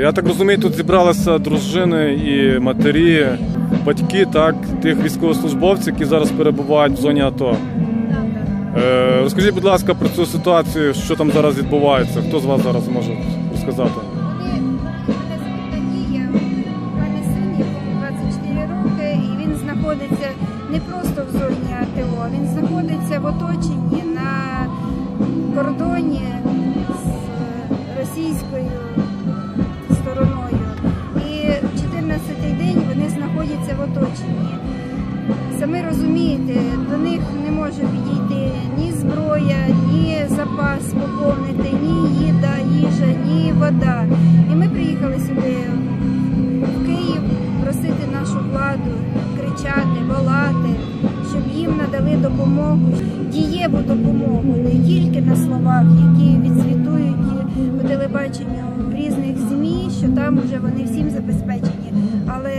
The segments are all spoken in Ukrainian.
Я так розумію, тут зібралися дружини і матері, батьки так, тих військовослужбовців, які зараз перебувають в зоні АТО. Е, розкажіть, будь ласка, про цю ситуацію, що там зараз відбувається. Хто з вас зараз може розказати? Самі розумієте, до них не може підійти ні зброя, ні запас поповнити, ні їда, їжа, ні вода. І ми приїхали сюди в Київ просити нашу владу, кричати, волати, щоб їм надали допомогу, дієву допомогу, не тільки на словах, які відзвітують по телебаченню в різних ЗМІ, що там вже вони всім забезпечені. Але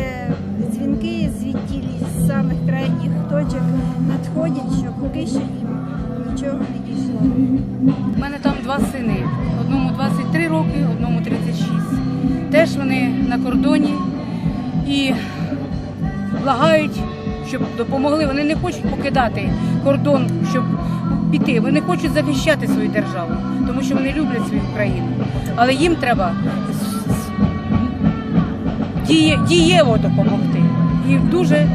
дзвінки звідтілі з самих крайніх точок надходять, що поки що їм нічого не дійшло. У мене там два сини. Одному 23 роки, одному 36. Теж вони на кордоні і благають, щоб допомогли. Вони не хочуть покидати кордон, щоб піти. Вони хочуть захищати свою державу, тому що вони люблять свою країну. Але їм треба дієво допомогти. І дуже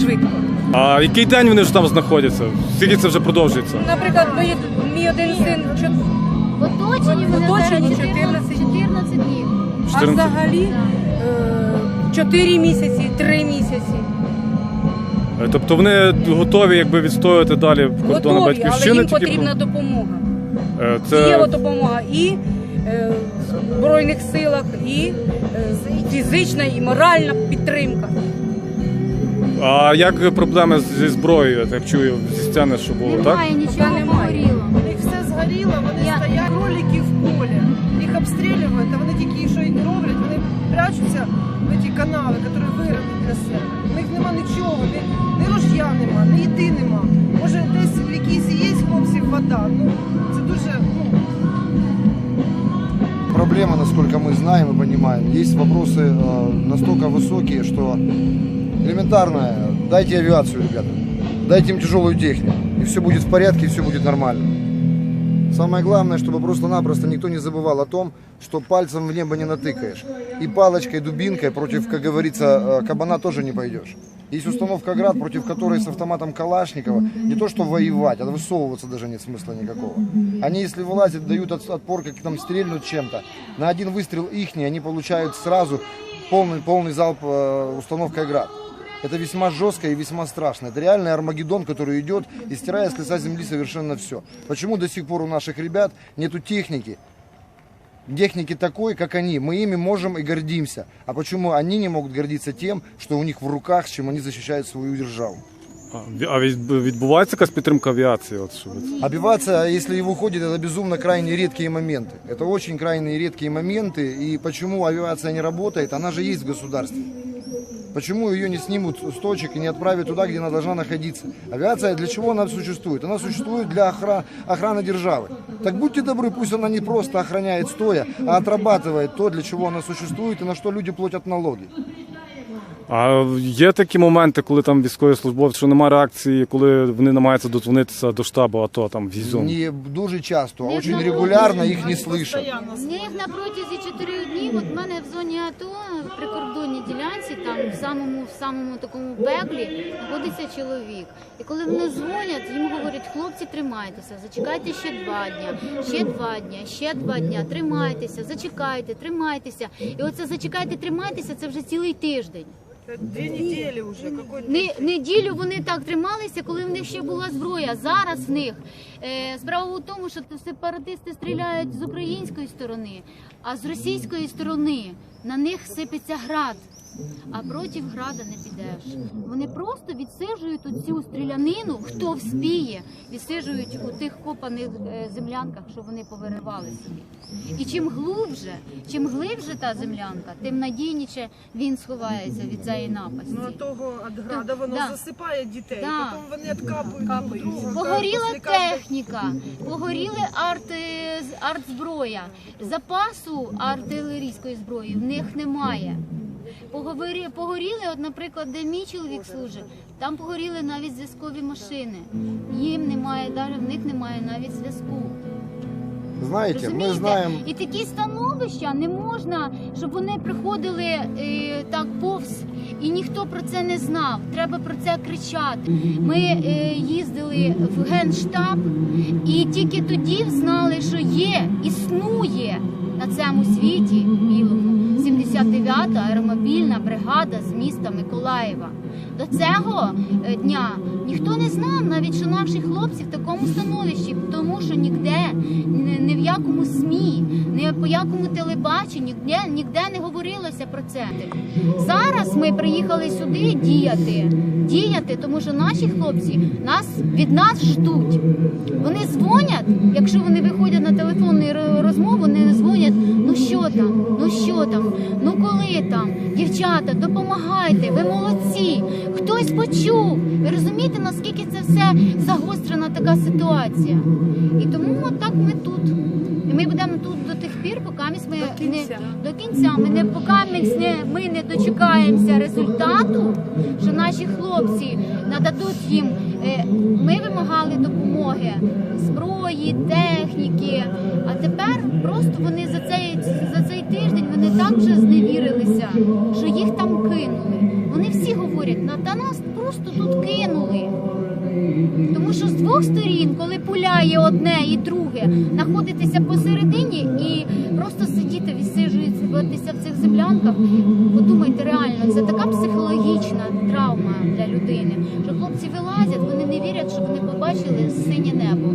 швидко. А який день вони ж там знаходяться? Скільки це вже продовжується? Наприклад, мій, мій один син чот- В оточенні В оточенні зараз 14 14, 14 днів. А 14. взагалі 4 місяці, 3 місяці. Е, Тобто вони готові якби відстоювати далі кордони Готові, але батьківщини. їм тільки потрібна допомога. Е, Дієва це допомога і е, в Збройних силах, і е, фізична, і моральна підтримка. а як проблеми зі зброєю? Я так чую зі сцени, що було, так? Немає нічого немає. погоріло. У них все згоріло, вони Я- стоять кролики в полі, їх обстрілюють, а вони тільки що й роблять, вони прячуться в ці канави, які вирили для себе. У них нема нічого, ні, ні ружья нема, ні їди нема. Може десь в якійсь є хлопців вода. Ну це дуже ну, Проблема, насколько мы знаем и понимаем, есть вопросы э, настолько высокие, что элементарно, дайте авиацию, ребята, дайте им тяжелую технику, и все будет в порядке, и все будет нормально. Самое главное, чтобы просто-напросто никто не забывал о том, что пальцем в небо не натыкаешь. И палочкой, дубинкой против, как говорится, э, кабана тоже не пойдешь. Есть установка «Град», против которой с автоматом Калашникова не то что воевать, а высовываться даже нет смысла никакого. Они, если вылазят, дают от- отпор, как там стрельнут чем-то. На один выстрел ихний они получают сразу полный, полный залп э, установкой «Град». Это весьма жестко и весьма страшно. Это реальный Армагеддон, который идет и стирает с лица земли совершенно все. Почему до сих пор у наших ребят нету техники? Техники такой, как они. Мы ими можем и гордимся. А почему они не могут гордиться тем, что у них в руках, с чем они защищают свою державу? А ві- А від- відбувається якась підтримка авіації? От що ви- Обиваться, если и выходит, это безумно крайне редкие моменты. Это очень крайне редкие моменты. И почему авиация не работает? Она же есть в государстве. Почему ее не снимут с точек и не отправят туда, где она должна находиться? Авиация для чего она существует? Она существует для охра- охраны державы. Так будьте добры, пусть она не просто охраняет стоя, а отрабатывает то, для чего она существует и на что люди платят налоги. А є такі моменти, коли там військові службовці, що немає реакції, коли вони намагаються додзвонитися до штабу АТО там в Ізюм? Не дуже часто, а очень знаю. регулярно их не слышат. В на протязі чотирьох днів, от в мене в зоні АТО, в прикордонній ділянці, там в самому в самому такому пеклі знаходиться чоловік. І коли вони дзвонять, їм говорять, хлопці, тримайтеся, зачекайте ще два дня, ще два дня, ще два дня, тримайтеся, зачекайте, тримайтеся. І оце зачекайте, тримайтеся, це вже цілий тиждень. Дві неділі вже. Не, неділю вони так трималися, коли в них ще була зброя. Зараз в них е, справа у тому, що сепаратисти стріляють з української сторони, а з російської сторони на них сипеться град. А проти града не підеш. Вони просто відсиджують цю стрілянину, хто вспіє, відсиджують у тих копаних е, землянках, що вони повиривали собі. І чим глубже, чим глибше та землянка, тим надійніше він сховається від цієї напасті. Ну, а того від града воно Да. засипає дітей, Да. потім вони откапують. друг Погоріла техніка, погоріли арт, е, артзброя, запасу артилерійської зброї в них немає. Поговори, погоріли, от, наприклад, де мій чоловік служить, там погоріли навіть зв'язкові машини. Їм немає, навіть в них немає навіть зв'язку. Мы Розумієте? знаем, І такі становища не можна, щоб вони приходили е, так повз, і ніхто про це не знав. Треба про це кричати. Ми е, їздили в генштаб, і тільки тоді знали, що є, існує на цьому світі білому 79-та аеромобільна бригада з міста Миколаєва. До цього е, дня ніхто не знав навіть, що наші хлопці в такому становищі, тому що ніде, ні, в якому СМІ, ні по якому телебаченні, ніде не говорилося про це. Зараз ми приїхали сюди діяти, діяти, тому що наші хлопці нас від нас ждуть. Вони дзвонять, якщо вони виходять на телефонну розмову, там, ну коли там, дівчата, допомагайте, ви молодці, хтось почув. Ви розумієте, наскільки це все загострена така ситуація? І тому от так ми тут. І ми будемо тут до тих пір, поки ми До кінця. не до кінця. Ми не поки ми не, ми не дочекаємося результату, що наші хлопці нададуть їм. е, Ми вимагали допомоги зброї, техніки. А тепер просто вони за цей за цей тиждень вони так вже зневірилися, що їх там кинули. Вони всі говорять, на та нас просто тут кинули. Тому що з двох сторін, коли пуляє одне і друге, знаходитися посередині і просто сидіти, відсиджуватися в цих землянках. Подумайте, реально, це така психологічна травма для людини. Що хлопці вилазять, вони не вірять, що вони побачили синє небо.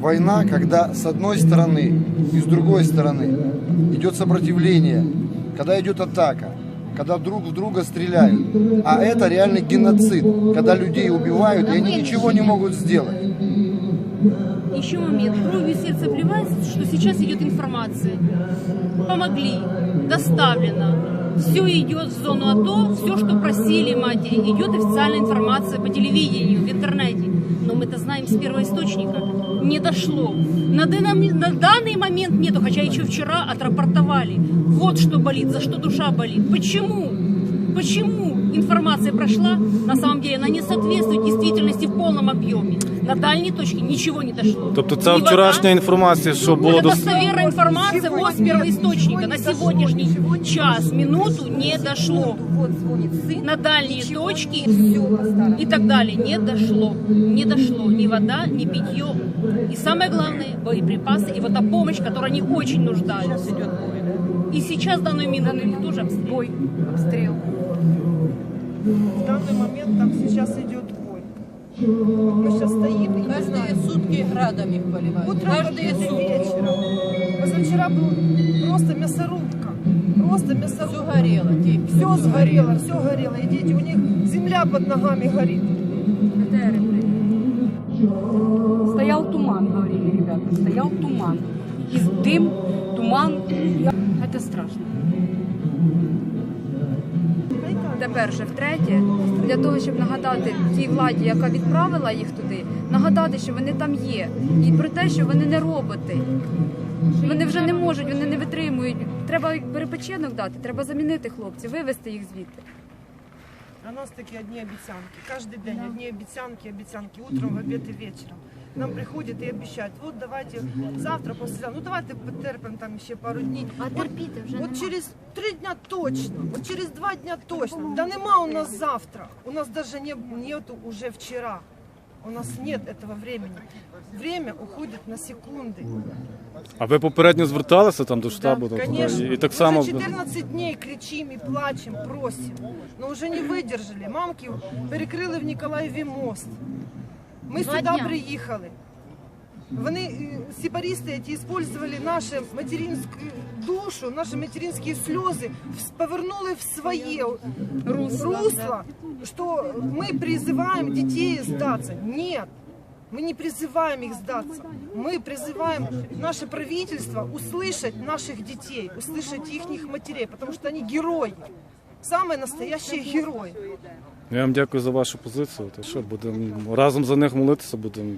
война, когда с одной стороны и с другой стороны идет сопротивление, когда идет атака, когда друг в друга стреляют. А это реальный геноцид, когда людей убивают, и они ничего не могут сделать. Еще момент. Кровью сердце обливается, что сейчас идет информация. Помогли, доставлено. Все идет в зону АТО, все, что просили матери, идет официальная информация по телевидению, в интернете. Но мы-то знаем с первого источника. Не дошло. На, данный- на данный момент нету, хотя еще вчера отрапортовали. Вот что болит, за что душа болит. Почему? Почему информация прошла, на самом деле она не соответствует действительности в полном объеме. На дальней точке ничего не дошло. Тобто ця Ни вода, вчорашня інформація, що було это до достоверная информация вот с первоисточника. На не дошло, сегодняшний ничего не час, дошло. минуту не дошло. Вот звонит сын. На дальние Ничего точки Все по-старому. и так далее не дошло. Не дошло ни вода, ни питье. И самое главное, боеприпасы и вот та помощь, которой они очень нуждаются. И сейчас данную минуту их тоже обстреливают. Обстріл. В данный момент там сейчас идет бой. Мы сейчас стоим и не Каждые знаем. сутки градами поливают. Утром Каждые обед и сутки. вечером. Позавчера был просто мясорубка. Просто Все мясорубка. горело. техника, Все сгорело, все горело. И дети, у них земля под ногами горит. Стоял туман, говорили ребята. Стоял туман. И дым, туман. Это страшно. Тепер же втретє, для того, щоб нагадати тій владі, яка відправила їх туди, нагадати, що вони там є, і про те, що вони не роботи. Вони вже не можуть, вони не витримують. Треба перепочинок дати, треба замінити хлопців, вивезти їх звідти. А у нас такие одни обещанки. Каждый день одни обещанки, обещанки. Утром, в обед и вечером Нам приходят и обещают, вот давайте завтра, послезавтра, ну давайте потерпим там еще пару дней. А терпіти вже Вот нема. через три дня точно, вот через два дня точно. Да нема у нас завтра. У нас даже не, нету уже вчера. У нас нет этого времени. Время уходит на секунды. А ви попередньо зверталися там до штабу? Да, там, конечно. І, і так Мы само уже 14 дней кричим и плачем, просим. Но уже не выдержали. Мамки перекрили в Ніколаєві мост. Ми Два сюди дня. приїхали. Вони е, сепаристи, ті использовали нашу материнську душу, наші материнські сльози, вс- повернули в своє русло, что мы призываем детей сдаться. Нет, мы не призываем их сдаться. Мы призываем наше правительство услышать наших детей, услышать их матерей, потому что они герои. Самые настоящие герои. Я вам дякую за вашу позицію. Та що будемо разом за них молитися, будемо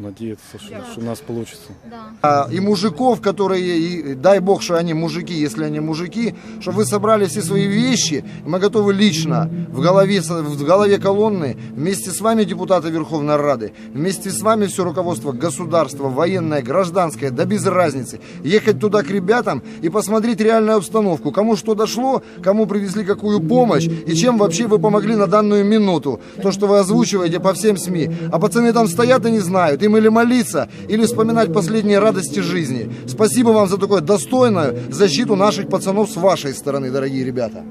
надіятися, що, що у нас вийде. Да. А, и мужиков, которые, и дай бог, что они мужики, если они мужики, чтобы вы собрали все свои вещи, и мы готовы лично в голове, в голове колонны, вместе с вами, депутаты Верховной Рады, вместе с вами все руководство государства, военное, гражданское, да без разницы, ехать туда к ребятам и посмотреть реальную обстановку, кому что дошло, кому привезли какую помощь, и чем вообще вы помогли на данную минуту, то, что вы озвучиваете по всем СМИ. А пацаны там стоят и не знают, им или молиться, или вспоминать последние радости жизни. Спасибо вам за такую достойную защиту наших пацанов с вашей стороны, дорогие ребята.